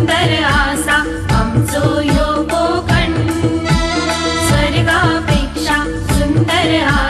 सुंदर आसा आमचो यो कोकण स्वर्गापेक्षा सुंदर आसा.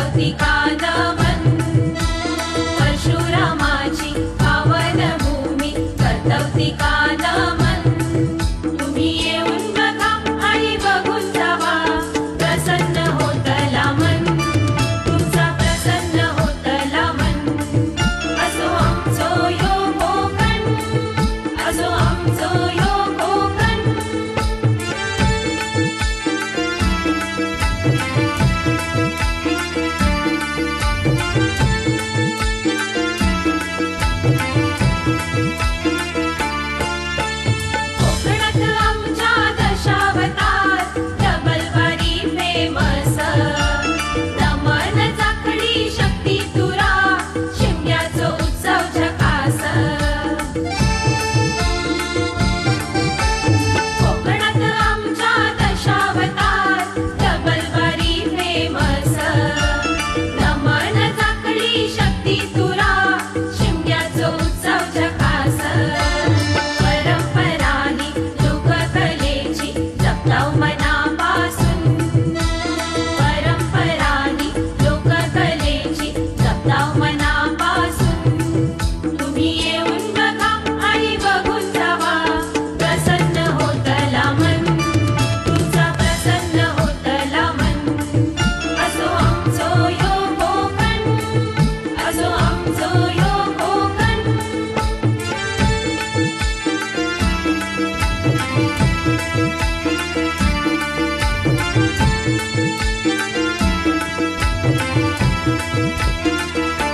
Africa.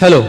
हॅलो